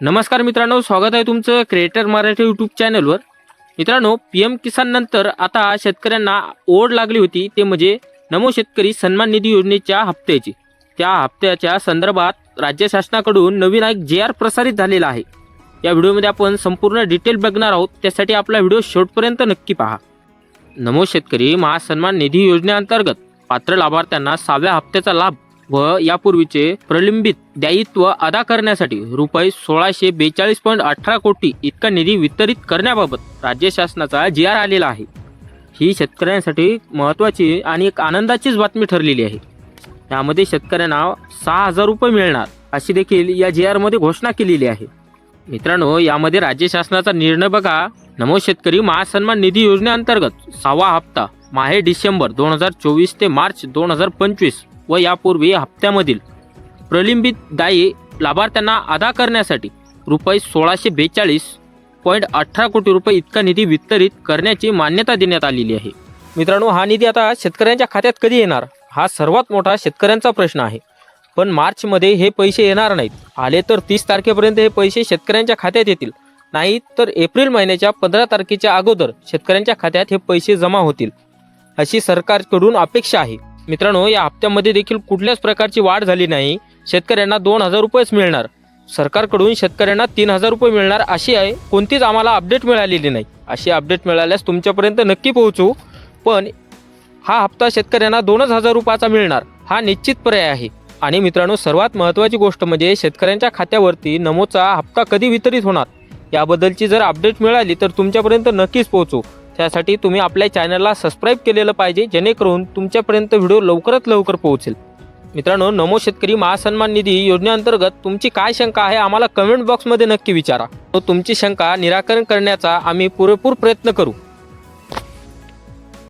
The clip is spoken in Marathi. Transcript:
नमस्कार मित्रांनो स्वागत आहे तुमचं क्रिएटर मराठी यूट्यूब चॅनलवर मित्रांनो पी एम किसान नंतर आता शेतकऱ्यांना ओढ लागली होती ते म्हणजे नमो शेतकरी सन्मान निधी योजनेच्या हप्त्याची. त्या हप्त्याच्या संदर्भात राज्य शासनाकडून नवीन एक जे आर प्रसारित झालेला आहे. या व्हिडिओमध्ये आपण संपूर्ण डिटेल बघणार आहोत त्यासाठी आपला व्हिडिओ शेवटपर्यंत नक्की पहा. नमो शेतकरी महासन्मान निधी योजनेअंतर्गत पात्र लाभार्थ्यांना सहाव्या हप्त्याचा लाभ व यापूर्वीचे प्रलंबित दायित्व अदा करण्यासाठी रुपये सोळाशे बेचाळीस पॉईंट अठरा कोटी इतका निधी वितरित करण्याबाबत राज्य शासनाचा जी आर आलेला आहे. ही शेतकऱ्यांसाठी महत्त्वाची आणि एक आनंदाचीच बातमी ठरलेली आहे. यामध्ये शेतकऱ्यांना सहा हजार रुपये मिळणार अशी देखील या जी आरमध्ये घोषणा केलेली आहे. मित्रांनो यामध्ये राज्य शासनाचा निर्णय बघा. नमो शेतकरी महासन्मान निधी योजनेअंतर्गत सहावा हप्ता माहे डिसेंबर दोन हजार चोवीस ते मार्च दोन हजार पंचवीस. व यापूर्वी हप्त्यामधील प्रलंबित दायी लाभार्थ्यांना अदा करण्यासाठी रुपये सोळाशे बेचाळीस पॉईंट अठरा कोटी रुपये इतका निधी वितरित करण्याची मान्यता देण्यात आलेली आहे. मित्रांनो हा निधी आता शेतकऱ्यांच्या खात्यात कधी येणार? हा सर्वात मोठा शेतकऱ्यांचा प्रश्न आहे. पण मार्चमध्ये हे पैसे येणार नाहीत. आले तर तीस तारखेपर्यंत हे पैसे शेतकऱ्यांच्या खात्यात येतील. नाही तर एप्रिल महिन्याच्या पंधरा तारखेच्या अगोदर शेतकऱ्यांच्या खात्यात हे पैसे जमा होतील. अशी सरकारकडून अपेक्षा आहे. मित्रांनो या हप्त्यामध्ये देखील कुठल्याच प्रकारची वाढ झाली नाही. शेतकऱ्यांना दोन हजार रुपयेच मिळणार. सरकारकडून शेतकऱ्यांना तीन हजार रुपये मिळणार अशी आहे. कोणतीच आम्हाला अपडेट मिळालेली नाही. अशी अपडेट मिळाल्यास तुमच्यापर्यंत नक्की पोहोचू. पण हा हप्ता शेतकऱ्यांना दोनच हजार रुपयाचा मिळणार हा निश्चित पर्याय आहे. आणि मित्रांनो सर्वात महत्त्वाची गोष्ट म्हणजे शेतकऱ्यांच्या खात्यावरती नमोचा हप्ता कधी वितरित होणार? याबद्दलची जर अपडेट मिळाली तर तुमच्यापर्यंत नक्कीच पोहोचू. त्यासाठी तुम्ही आपल्या चॅनलला सबस्क्राईब केलेलं पाहिजे जेणेकरून तुमच्यापर्यंत व्हिडिओ लवकरात लवकर पोहोचेल. मित्रांनो नमो शेतकरी महासन्मान निधी योजनेअंतर्गत तुमची काय शंका आहे आम्हाला कमेंट बॉक्समध्ये नक्की विचारा. तो तुमची शंका निराकरण करण्याचा आम्ही पुरेपूर प्रयत्न करू.